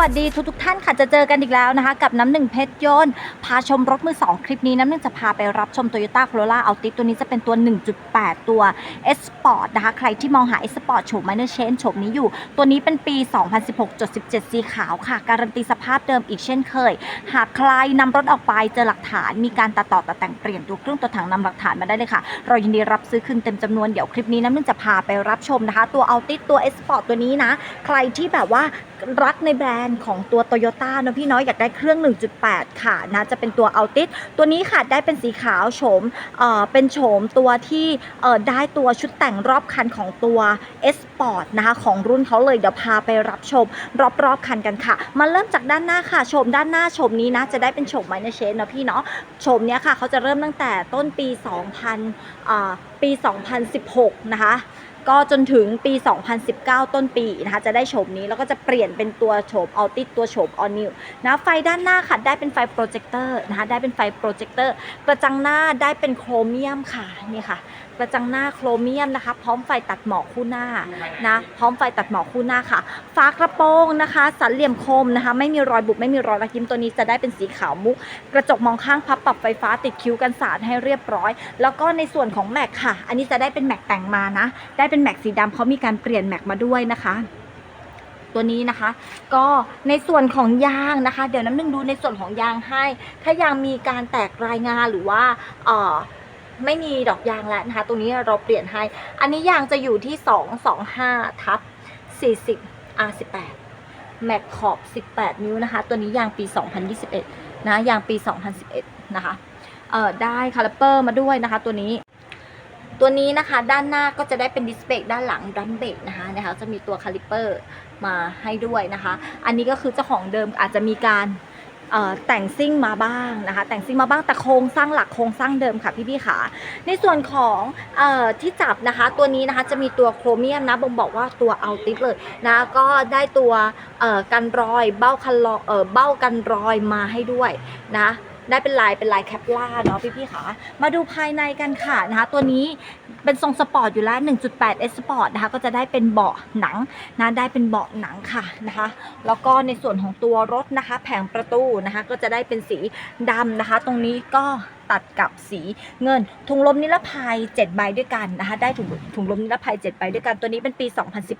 วัสดีทุกทุกท่านค่ะจะเจอกันอีกแล้วนะคะ กับน้ำหนึ่งเพชรยนาชมรถมือ 2 คลิปนี้น้ำหนึ่งจะพาไปรับชม Toyota Corolla Altis ตัวนี้จะเป็นตัว 1.8 ตัว S Sport นะคะ ใครที่มองหา S Sport โฉม Minor Change โฉมนี้อยู่ ตัวนี้เป็นปี 2016.17 สีขาวค่ะ การันตีสภาพเดิมอีกเช่นเคย หากใครนำรถออกไปเจอหลักฐานมีการตัดต่อตัดแต่งเปลี่ยนตัวเครื่องตัวถังนำหลักฐานมาได้เลยค่ะ เรายินดีรับซื้อคืนเต็มจำนวน เดี๋ยวคลิปนี้น้ำหนึ่งจะพาไปรับชมนะคะ ตัว Altis ตัว S Sport ตัวนี้นะ ใครที่แบบว่ารักในแบรนด์ของตัวโตโยต้านะพี่น้อยอยากได้เครื่อง 1.8 ค่ะนะจะเป็นตัวเอาติสตัวนี้ค่ะได้เป็นสีขาวโฉมเอ่อเป็นโฉมตัวที่เอ่อได้ตัวชุดแต่งรอบคันของตัว S Sport นะคะของรุ่นเขาเลยเดี๋ยวพาไปรับชมรอบๆคันกันค่ะ มาเริ่มจากด้านหน้าค่ะโฉมด้านหน้าโฉมนี้นะจะได้เป็นโฉมไมเนเชนนะพี่เนาะโฉมเนี้ยค่ะเขาจะเริ่มตั้งแต่ต้นปี 2000อ่อ ปี 2016 นะคะ ก็จนถึงปี 2019 ต้นปีนะคะ จะได้โฉมนี้แล้วก็จะเปลี่ยนเป็นตัวโฉมอัลติตัวโฉมออนิวนะไฟด้านหน้าค่ะ ได้เป็นไฟโปรเจคเตอร์นะคะ ได้เป็นไฟโปรเจคเตอร์ กระจังหน้าได้เป็นโครเมียมค่ะ นี่ค่ะ กระจังหน้าโครเมียมนะคะ พร้อมไฟตัดหมอกคู่หน้านะพร้อมไฟตัดหมอกคู่หน้าค่ะฝากระโปรงนะคะ สันเหลี่ยมคมนะคะ ไม่มีรอยบุบไม่มีรอยรักยิ้มตัวนี้จะได้เป็นสีขาวมุก กระจกมองข้างพับปรับไฟฟ้าติดคิ้วกันสาดให้เรียบร้อย แล้วก็ในส่วนของแม็กค่ะ อันนี้จะได้เป็นแม็กแต่งมานะ ได้เป็นแม็กสีดำเขามีการเปลี่ยนแม็กมาด้วยนะคะตัวนี้นะคะ ก็ในส่วนของยางนะคะ เดี๋ยวน้ำหนึ่งดูในส่วนของยางให้ ถ้ายางมีการแตกรายงานหรือว่าเอ่อ ไม่มีดอกยางแล้วนะคะ ตรงนี้เราเปลี่ยนให้ อันนี้ยางจะอยู่ที่ 225ทับ40 R18 แม็กขอบ 18 นิ้วนะคะ ตัวนี้ยางปี 2021 นะ ยางปี 2011 นะคะ เอ่อ ได้คาลิเปอร์มาด้วยนะคะ ตัวนี้ ตัวนี้นะคะ ด้านหน้าก็จะได้เป็นดิสเบรกด้านหลังดัมเบรกนะคะนะคะ จะมีตัวคาลิเปอร์มาให้ด้วยนะคะ อันนี้ก็คือเจ้าของเดิมอาจจะมีการ แต่งซิ่งมาบ้างนะคะ แต่งซิ่งมาบ้างแต่โครงสร้างหลักโครงสร้างเดิมค่ะพี่ๆค่ะในส่วนของอที่จับนะคะ ตัวนี้นะคะจะมีตัวโครเมียมนะบ่งบอกว่าตัวเอาติสเลยนะก็ได้ตัวกันรอยเบ้าคันรอยเบ้ากันรอยมาให้ด้วยนะ ได้เป็นลายเป็นลายแคปล่าเนาะพี่ๆค่ะมาดูภายในกันค่ะนะคะ ตัวนี้เป็นทรงสปอร์ตอยู่แล้ว 1.8 S Sport นะคะก็จะได้เป็นเบาะหนังนะได้เป็นเบาะหนังค่ะนะคะ แล้วก็ในส่วนของตัวรถนะคะ แผงประตูนะคะ ก็จะได้เป็นสีดำนะคะ ตรงนี้ก็ ตัดกับสีเงิน ถุงลมนิรภัย 7 ใบด้วยกันนะคะ ได้ถุงถุงลมนิรภัย 7 ใบด้วยกัน ตัวนี้เป็นปี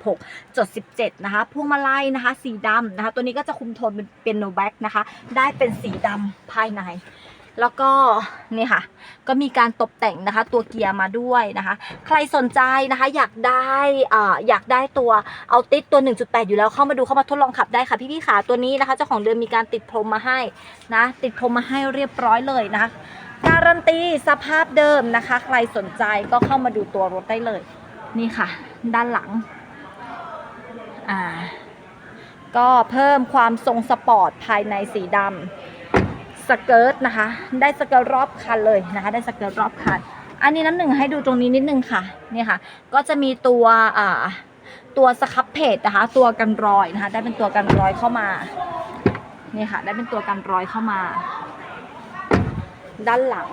2016จด17 นะคะ พวงมาลัยนะคะ สีดำนะคะ ตัวนี้ก็จะคุมโทนเป็นเป็นโนแบ็กนะคะ ได้เป็นสีดำภายในแล้วก็นี่ค่ะ ก็มีการตกแต่งนะคะ ตัวเกียร์มาด้วยนะคะ ใครสนใจนะคะ อยากได้อ่าอยากได้ตัวเอาติดตัว 1.8 อยู่แล้วเข้ามาดูเข้ามาทดลองขับได้ค่ะพี่ๆขาตัวนี้นะคะ เจ้าของเดิมมีการติดพรมมาให้นะ ติดพรมมาให้เรียบร้อยเลยนะคะ การันตีสภาพเดิมนะคะ ใครสนใจก็เข้ามาดูตัวรถได้เลย นี่ค่ะ ด้านหลัง อ่า ก็เพิ่มความทรงสปอร์ตภายในสีดำสเกิร์ตนะคะ ได้สเกิร์ตรอบคันเลยนะคะ ได้สเกิร์ตรอบคัน อันนี้น้ำหนึ่งให้ดูตรงนี้นิดนึงค่ะ นี่ค่ะ ก็จะมีตัวอ่าตัวสครับเพจนะคะ ตัวกันรอยนะคะ ได้เป็นตัวกันรอยเข้ามา นี่ค่ะ ได้เป็นตัวกันรอยเข้ามา ด้านหลัง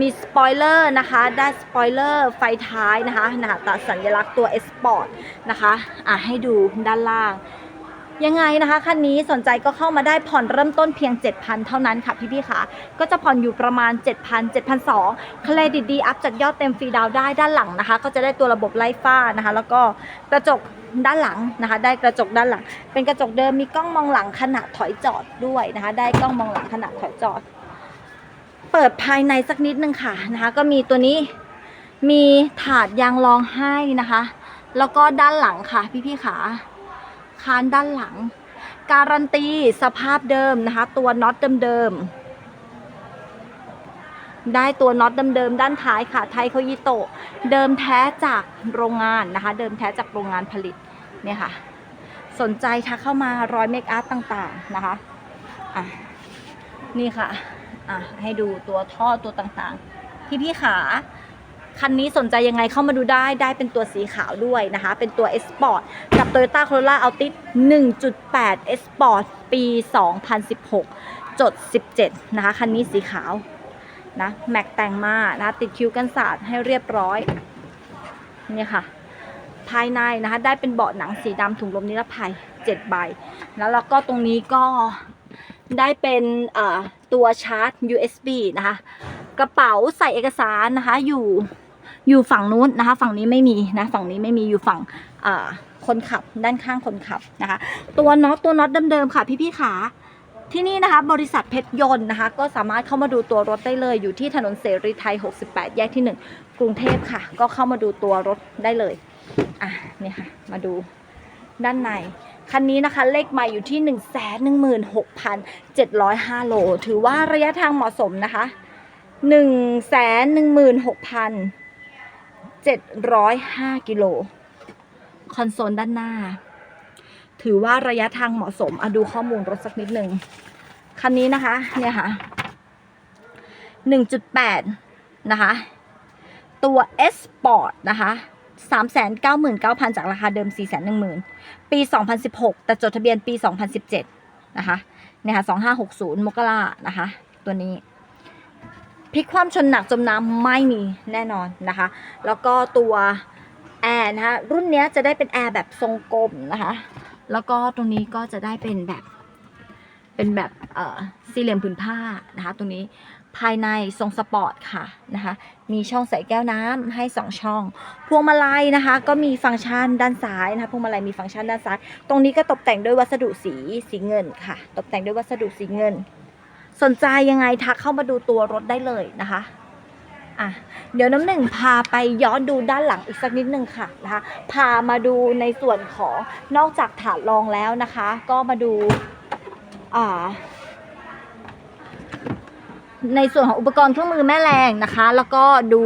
มีสปอยเลอร์นะคะได้สปอยเลอร์ไฟท้ายนะคะนะคะตัสัญลักษณ์ตัว S Sport นะคะอะให้ดูด้านล่าง ยังไงนะคะคันนี้สนใจก็เข้ามาได้ผ่อนเริ่มต้นเพียง 7,000 เท่านั้นค่ะพี่ๆค่ะ ก็จะผ่อนอยู่ประมาณ 7,000 7,200เครดิตดีอัพจากยอดเต็มฟรีดาวได้ด้านหลังนะคะ ก็จะได้ตัวระบบไล่ฟ้านะคะ แล้วก็กระจกด้านหลังนะคะ ได้กระจกด้านหลัง เป็นกระจกเดิมมีกล้องมองหลังขณะถอยจอดด้วยนะคะ ได้กล้องมองหลังขณะถอยจอด เปิดภายในสักนิดนึงค่ะนะคะ ก็มีตัวนี้มีถาดยางรองให้นะคะ แล้วก็ด้านหลังค่ะพี่ๆขา คานด้านหลัง การันตีสภาพเดิมนะคะ ตัวน็อตเดิมๆได้ตัวน็อตเดิมๆด้านท้ายค่ะ ไทยโคยิโตะเดิมแท้จากโรงงานนะคะ เดิมแท้จากโรงงานผลิตเนี่ยค่ะ สนใจทักเข้ามารอยเมคอัพต่างๆนะคะอะนี่ค่ะอะให้ดูตัวท่อตัวต่างๆพี่พี่ๆขา คันนี้สนใจยังไงเข้ามาดูได้ได้เป็นตัวสีขาวด้วยนะคะ เป็นตัว S Sport กับ Toyota Corolla Altis 1.8 S Sport ปี 2016 จด 17 นะคะ คันนี้สีขาวนะแม็กแต่งมานะติดคิ้วกันสาดให้เรียบร้อยนี่ค่ะ ภายในนะคะได้เป็นเบาะหนังสีดำถุงลมนิรภัย 7 ใบ แล้วแล้วก็ตรงนี้ก็ได้เป็นตัวชาร์จ USB นะคะ กระเป๋าใส่เอกสารนะคะอยู่ อยู่ฝั่งนู้นนะคะ ฝั่งนี้ไม่มีนะฝั่งนี้ไม่มีอยู่ฝั่งคนขับด้านข้างคนขับนะคะ ตัวน็อตตัวน็อตเดิมๆค่ะ พี่ๆขาที่นี่นะคะบริษัทเพชรยนต์นะคะ ก็สามารถเข้ามาดูตัวรถได้เลย อยู่ที่ถนนเสรีไทย 68 แยกที่ 1 กรุงเทพค่ะ ก็เข้ามาดูตัวรถได้เลยอะนี่ค่ะ มาดูด้านใน คันนี้นะคะ เลขใหม่อยู่ที่ 1 1 6 7 0 5 โล ถือว่าระยะทางเหมาะสมนะคะ 1 1 6 7 0 5 กิโล คอนโซลด้านหน้า ถือว่าระยะทางเหมาะสมอะดูข้อมูลรถสักนิดหนึ่ง คันนี้นะคะ เนี่ยค่ะ 1.8 นะคะ ตัว S Sport นะคะ399,000 จากราคาเดิม 410,000 ปี 2016 แต่จดทะเบียนปี 2017 นะคะเนี่ยค่ะ 2560 มกรานะคะ ตัวนี้ พลิกความชนหนักจมน้ำไม่มีแน่นอนนะคะ แล้วก็ตัวแอร์นะคะรุ่นนี้จะได้เป็นแอร์แบบทรงกลมนะคะ แล้วก็ตรงนี้ก็จะได้เป็นแบบ เป็นแบบเอ่อสี่เหลี่ยมผืนผ้านะคะ ตรงนี้ภายในทรงสปอร์ตค่ะนะคะ มีช่องใส่แก้วน้ำให้ 2 ช่อง พวงมาลัยนะคะ ก็มีฟังก์ชันด้านซ้ายนะคะ พวงมาลัยมีฟังก์ชันด้านซ้าย ตรงนี้ก็ตกแต่งด้วยวัสดุสีสีเงินค่ะ ตกแต่งด้วยวัสดุสีเงิน สนใจยังไงทักเข้ามาดูตัวรถได้เลยนะคะอะเดี๋ยวน้ำหนึ่งพาไปย้อนดูด้านหลังอีกสักนิดนึงค่ะนะคะพามาดูในส่วนของนอกจากถาดรองแล้วนะคะ ก็มาดูอ่าในส่วนของอุปกรณ์เครื่องมือแม่แรงนะคะ แล้วก็ดู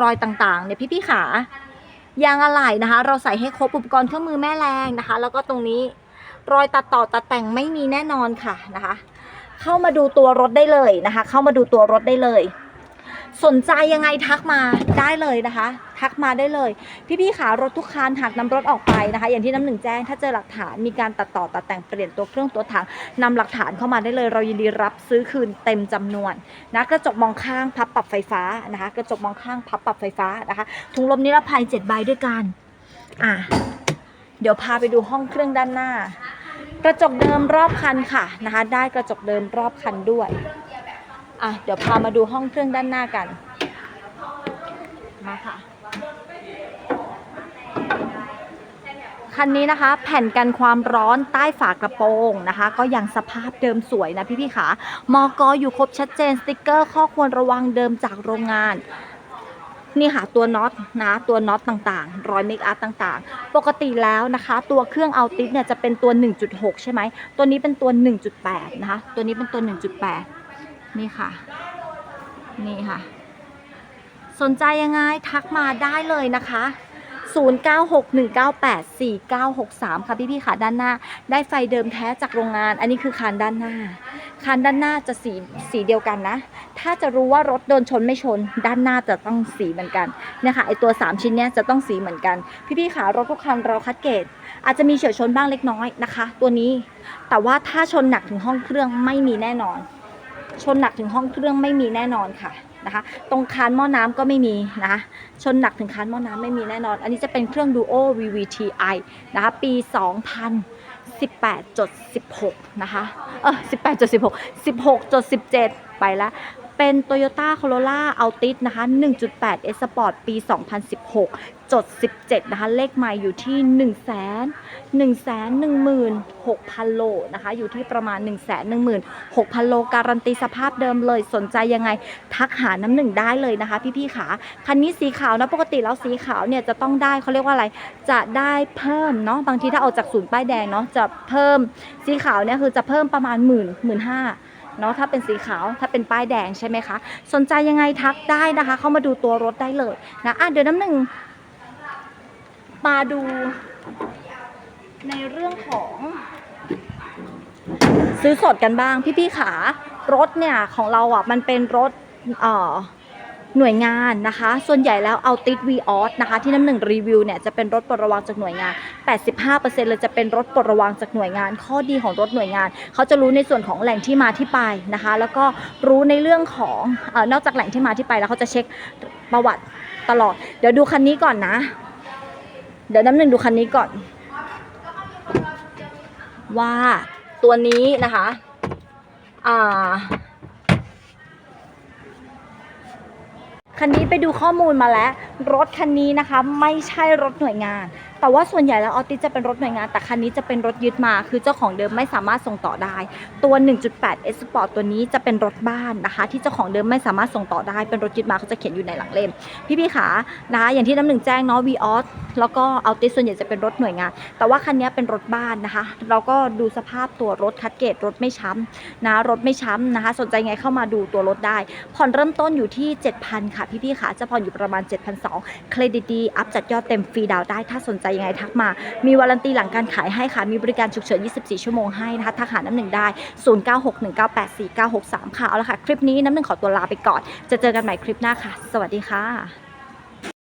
รอยต่างๆเนี่ยพี่ๆขายางอะไหล่นะคะ เราใส่ให้ครบอุปกรณ์เครื่องมือแม่แรงนะคะ แล้วก็ตรงนี้รอยตัดต่อตัดแต่งไม่มีแน่นอนค่ะนะคะ เข้ามาดูตัวรถได้เลยนะคะ เข้ามาดูตัวรถได้เลย สนใจยังไงทักมาได้เลยนะคะ ทักมาได้เลย พี่ๆขารถทุกคันหากนำรถออกไปนะคะ อย่างที่น้ำหนึ่งแจ้งถ้าเจอหลักฐานมีการตัดต่อตัดแต่งเปลี่ยนตัวเครื่องตัวถังนำหลักฐานเข้ามาได้เลย เรายินดีรับซื้อคืนเต็มจำนวนนะกระจกมองข้างพับปรับไฟฟ้านะคะ กระจกมองข้างพับปรับไฟฟ้านะคะถุงลมนิรภัย7ใบด้วยกันอะเดี๋ยวพาไปดูห้องเครื่องด้านหน้า กระจกเดิมรอบคันค่ะนะคะ ได้กระจกเดิมรอบคันด้วยอะเดี๋ยวพามาดูห้องเครื่องด้านหน้ากันมาค่ะคันนี้นะคะ แผ่นกันความร้อนใต้ฝากระโปรงนะคะ ก็ยังสภาพเดิมสวยนะพี่ๆขามอกออยู่ครบชัดเจนสติกเกอร์ ข้อควรระวังเดิมจากโรงงาน นี่ค่ะตัวน็อตนะตัวน็อตต่างๆ รอยเมคอัพต่างๆ ปกติแล้วนะคะ ตัวเครื่องเอาติสเนี่ยจะเป็นตัว 1.6 ใช่ไหม ตัวนี้เป็นตัว 1.8 นะคะ ตัวนี้เป็นตัว 1.8 นี่ค่ะ นี่ค่ะ สนใจยังไงทักมาได้เลยนะคะ0961984963 ค่ะพี่ๆค่ะด้านหน้า ได้ไฟเดิมแท้จากโรงงาน อันนี้คือคานด้านหน้า คานด้านหน้าจะสีสีเดียวกันนะ ถ้าจะรู้ว่ารถโดนชนไม่ชน ด้านหน้าจะต้องสีเหมือนกันเนี่ยค่ะไอตัว 3 ชิ้นเนี้ยจะต้องสีเหมือนกัน พี่ๆค่ะรถทุกคันเราคัดเกรดอาจจะมีเฉียวชนบ้างเล็กน้อยนะคะ ตัวนี้แต่ว่าถ้าชนหนักถึงห้องเครื่องไม่มีแน่นอน ชนหนักถึงห้องเครื่องไม่มีแน่นอนค่ะนะคะ ตรงคานหม้อน้ำก็ไม่มีนะคะชนหนักถึงคานหม้อน้ำไม่มีแน่นอน อันนี้จะเป็นเครื่อง Duo VVTi นะคะปี 18.16 นะคะ เออ18.16 16.17 ไปแล้ว เป็น Toyota Corolla Altis นะคะ 1.8 S Sport ปี 2016 จด 17 นะคะ เลขใหม่อยู่ที่ 1 1 1 1 6 0 0 0 โลนะคะ อยู่ที่ประมาณ 1 1 6 0 0 โล การันตีสภาพเดิมเลย สนใจยังไง ทักหาน้ำหนึ่งได้เลยนะคะ พี่ๆขาคันนี้สีขาวนะ ปกติแล้วสีขาวเนี่ยจะต้องได้เขาเรียกว่าอะไร จะได้เพิ่มเนาะ บางทีถ้าออกจากศูนย์ป้ายแดงเนาะ จะเพิ่ม สีขาวเนี่ยคือจะเพิ่มประมาณหมื่นหมื่นห้า เนาะถ้าเป็นสีขาวถ้าเป็นป้ายแดงใช่ไหมคะสนใจยังไงทักได้นะคะ เข้ามาดูตัวรถได้เลยนะอะเดี๋ยวน้ำหนึ่งมาดูในเรื่องของ ซื้อสดกันบ้างพี่ๆขารถเนี่ยของเราอะมันเป็นรถเอ่อ หน่วยงานนะคะ ส่วนใหญ่แล้วเอาติดวีออสนะคะ ที่น้ำหนึ่งรีวิวเนี่ยจะเป็นรถปลดระวางจากหน่วยงาน 85%เลยจะเป็นรถปลดระวางจากหน่วยงาน ข้อดีของรถหน่วยงาน เขาจะรู้ในส่วนของแหล่งที่มาที่ไปนะคะ แล้วก็รู้ในเรื่องของอนอกจากแหล่งที่มาที่ไปแล้วเขาจะเช็คประวัติตลอด เดี๋ยวดูคันนี้ก่อนนะ เดี๋ยวน้ำหนึ่งดูคันนี้ก่อน ว่าตัวนี้นะคะ อ่า คันนี้ไปดูข้อมูลมาแล้ว รถคันนี้นะคะ ไม่ใช่รถหน่วยงาน แต่ว่าส่วนใหญ่แล้วออติสจะเป็นรถหน่วยงาน แต่คันนี้จะเป็นรถยึดมา คือเจ้าของเดิมไม่สามารถส่งต่อได้ ตัว 1.8 S Sport ตัวนี้จะเป็นรถบ้านนะคะ ที่เจ้าของเดิมไม่สามารถส่งต่อได้ เป็นรถยึดมาเขาจะเขียนอยู่ในหลังเล่ม พี่ๆขานะคะอย่างที่น้ำหนึ่งแจ้งเนาะ v ีออสแล้วก็เอาติส่วนใหญ่จะเป็นรถหน่วยงาน แต่ว่าคันนี้เป็นรถบ้านนะคะ เราก็ดูสภาพตัวรถคัดเกตรถไม่ช้ำนะรถไม่ช้ำนะคะ สนใจไงเข้ามาดูตัวรถได้ ผ่อนเริ่มต้นอยู่ที่ 7,000 ค่ะพี่ๆขาจะผ่อนอยู่ประมาณ7,200เครดิตดีอัพจัดยอดเต็มฟรีดาวได้ถ้าสนใจยังไงทักมา มีวารันตีหลังการขายให้ค่ะ มีบริการฉุกเฉิน 24 ชั่วโมงให้นะคะทักหาน้ำหนึ่งได้ 0961984963 ค่ะ เอาละค่ะ คลิปนี้น้ำหนึ่งขอตัวลาไปก่อน จะเจอกันใหม่คลิปหน้าค่ะ สวัสดีค่ะ